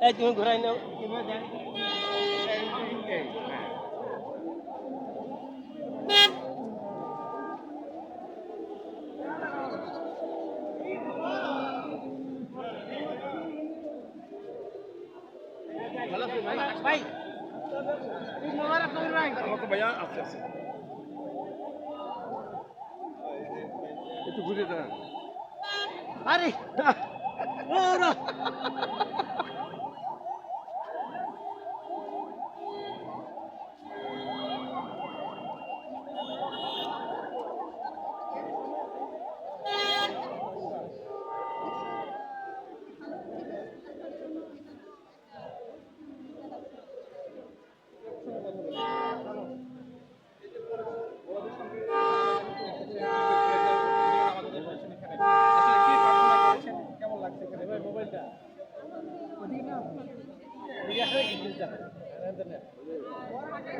এই তুমি ঘুরাই নাও। ভাই আমাকে ভাইয়া আস্তে আস্তে একটু ঘুরে দাঁড়ান আরে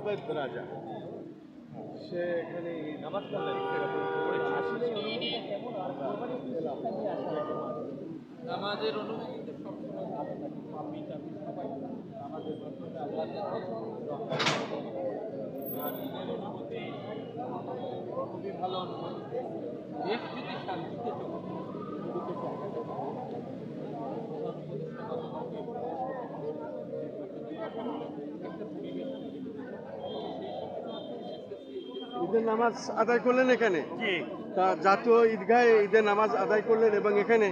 আবেদ রাজা। সে এখানে নামাজ আমাদের অনুভূতি তো সবসময় আমাদের অনুভূতি খুবই ভালো অনুভূতি দেশ যদি শান্তিতে ঈদের নামাজ আদায় করলেন এখানে? তা জাতীয় ঈদগাহে ঈদের নামাজ আদায় করলেন এবং এখানে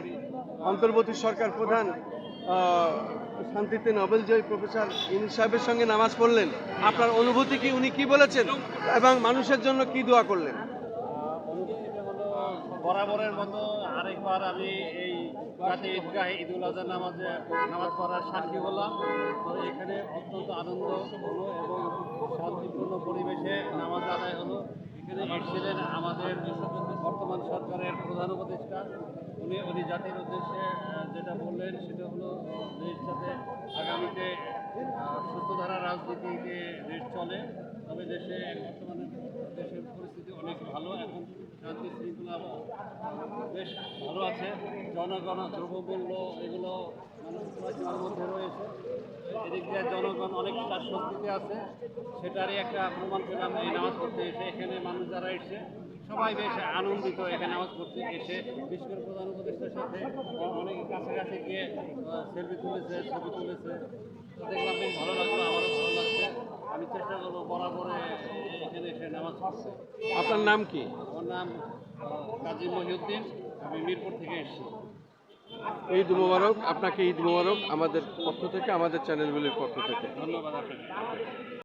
অন্তর্বর্তী সরকার প্রধান শান্তিতে নবেল জয়ী প্রফেসর ইনি সাহেবের সঙ্গে নামাজ পড়লেন। আপনার অনুভূতি কি? উনি কি বলেছেন? এবং মানুষের জন্য কি দোয়া করলেন? বরাবরের মতো আরেকবার আমি এই জাতীয় ঈদগাহ ঈদুল আজহা নামাজে নামাজ পড়ার সাক্ষী হলাম। তো এখানে অত্যন্ত আনন্দ হলো এবং শান্তিপূর্ণ পরিবেশে নামাজ আদায় হলো। এখানে এসেছিলেন আমাদের বর্তমান সরকারের প্রধান উপদেষ্টা। উনি উনি জাতির উদ্দেশ্যে যেটা বললেন সেটা হলো, দেশ যাতে আগামীতে সুস্থধারা রাজনীতিতে দেশ চলে, তবে দেশে, বর্তমানে দেশের পরিস্থিতি অনেক ভালো। এখন শান্তি শৃঙ্খলা বেশ ভালো আছে। জনগণ, দ্রব্যমূল্য এগুলো মানুষের মধ্যে রয়েছে। এদিক দিয়ে জনগণ অনেকটা স্বস্তিতে আছে। সেটারই একটা প্রমাণ পেলাম এই নামাজ পড়তে এসে এখানে মানুষ যারা এসছে, সবাই বেশ আনন্দিত এখানে নামাজ পড়তে এসে। বিশেষ করে প্রধান উপদেষ্টার সাথে অনেকে কাছাকাছি গিয়ে সেলফি তুলেছে, ছবি তুলেছে। দেখলাম বেশ ভালো লাগল, আমারও ভালো লাগছে। আমি চেষ্টা করব বরাবরে এখানে এসে নামাজ পড়তে আপনার নাম কি? আমার নাম কাজী মহিউদ্দিন আমি মিরপুর থেকে এসেছি। ঈদ মোবারক আপনাকে ঈদ মোবারক আমাদের পক্ষ থেকে আমাদের চ্যানেলগুলির পক্ষ থেকে। ধন্যবাদ আপনাকে।